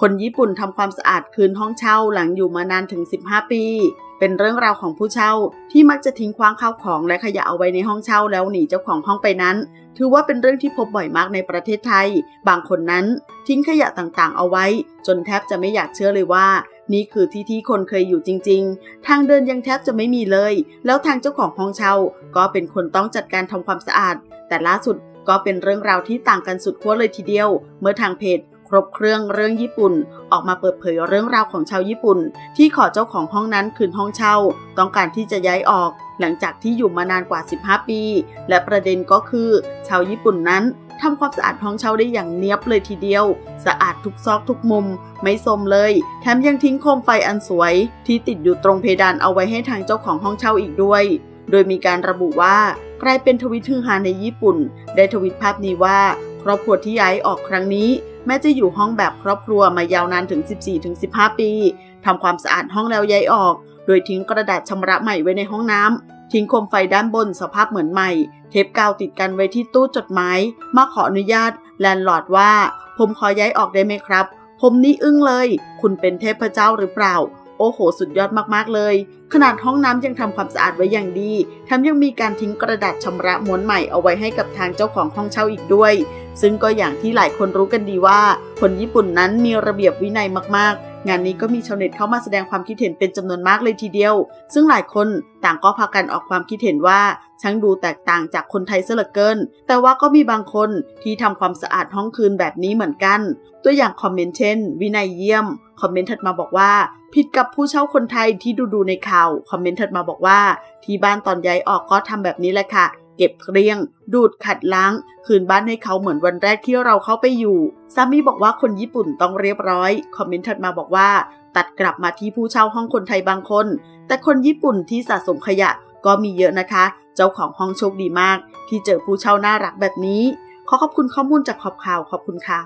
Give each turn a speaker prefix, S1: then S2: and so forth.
S1: คนญี่ปุ่นทำความสะอาดคืนห้องเช่าหลังอยู่มานานถึง 15 ปี เป็นเรื่องราวของผู้เช่าที่มักจะทิ้งคว้างข้าวของและขยะเอาไว้ในห้องเช่าแล้วหนีเจ้าของห้องไปนั้น ถือว่าเป็นเรื่องที่พบบ่อยมากในประเทศไทย บางคนนั้นทิ้งขยะต่างๆ เอาไว้ จนแทบจะไม่อยากเชื่อเลยว่า นี่คือที่ที่คนเคยอยู่จริง ๆ ทางเดินยังแทบจะไม่มีเลย แล้วทางเจ้าของห้องเช่า ก็เป็นคนต้องจัดการทำความสะอาด แต่ล่าสุดก็เป็นเรื่องราวที่ต่างกันสุดขั้วเลยทีเดียว เมื่อทางเพจ ครบเครื่องเรื่องญี่ปุ่น ออกมาเปิดเผยเรื่องราวของชาวญี่ปุ่น ที่ขอเจ้าของห้องนั้นคืนห้องเช่า ต้องการที่จะย้ายออก หลังจากที่อยู่มานานกว่า 15 ปี และประเด็นก็คือ ชาวญี่ปุ่นนั้นทำความสะอาดห้องเช่าได้อย่างเนียบเลยทีเดียว สะอาดทุกซอกทุกมุม ไม่สมเลย แถมยังทิ้งโคมไฟอันสวย ที่ติดอยู่ตรงเพดานเอาไว้ให้ทางเจ้าของห้องเช่าอีกด้วย โดยมีการระบุว่ากลายเป็นทวิตฮือฮาในญี่ปุ่น ได้ทวิตภาพนี้ว่า ครอบครัวที่ย้ายออกครั้งนี้ แม้จะอยู่ห้องแบบครอบครัวมายาวนานถึง 14-15 ปีทำความสะอาดห้องแล้วย้ายออก โดยทิ้งกระดาษชำระใหม่ไว้ในห้องน้ำทิ้งโคมไฟด้านบนสภาพเหมือนใหม่ เทปกาวติดกันไว้ที่ตู้จดหมายมาขออนุญาตแลนด์ลอร์ดว่า ผมขอย้ายออกได้ไหมครับ ผมนี่อึ้งเลย คุณเป็นเทพเจ้าหรือเปล่าโอ้โห สุดยอดมากๆเลย ขนาดห้องน้ำยังทำความสะอาดไว้อย่างดีแถมยังมีการทิ้งกระดาษชำระม้วนใหม่เอาไว้ให้กับทางเจ้าของห้องเช่าอีกด้วย ซึ่งก็อย่างที่หลายคนรู้กันดีว่า คนญี่ปุ่นนั้นมีระเบียบวินัยมากๆ งานนี้ก็มีชาวเน็ตเข้ามาแสดงความคิดเห็นเป็นจำนวนมากเลยทีเดียว ซึ่งหลายคนต่างก็พากันออกความคิดเห็นว่าช่างดูแตกต่างจากคนไทยเสียเหลือเกิน แต่ว่าก็มีบางคนที่ทำความสะอาดห้องคืนแบบนี้เหมือนกัน ตัวอย่างคอมเมนต์เช่น วินัยเยี่ยม คอมเมนต์ถัดมาบอกว่าผิดกับผู้เช่าคนไทยที่ดูดูในข่าว คอมเมนต์ถัดมาบอกว่า ที่บ้านตอนย้ายออกก็ทำแบบนี้แหละค่ะ เก็บเครียงดูดขัดล้าง คืนบ้านให้เขาเหมือนวันแรกที่เราเข้าไปอยู่ซามีบอกว่าคนญี่ปุ่นต้องเรียบร้อย คอมเมนต์ถัดมาบอกว่า ตัดกลับมาที่ผู้เช่าห้องคนไทยบางคน แต่คนญี่ปุ่นที่สะสมขยะก็มีเยอะนะคะ เจ้าของห้องโชคดีมาก ที่เจอผู้เช่าน่ารักแบบนี้ ขอขอบคุณข้อมูลจากขอบข่าวขอบคุณค่ะ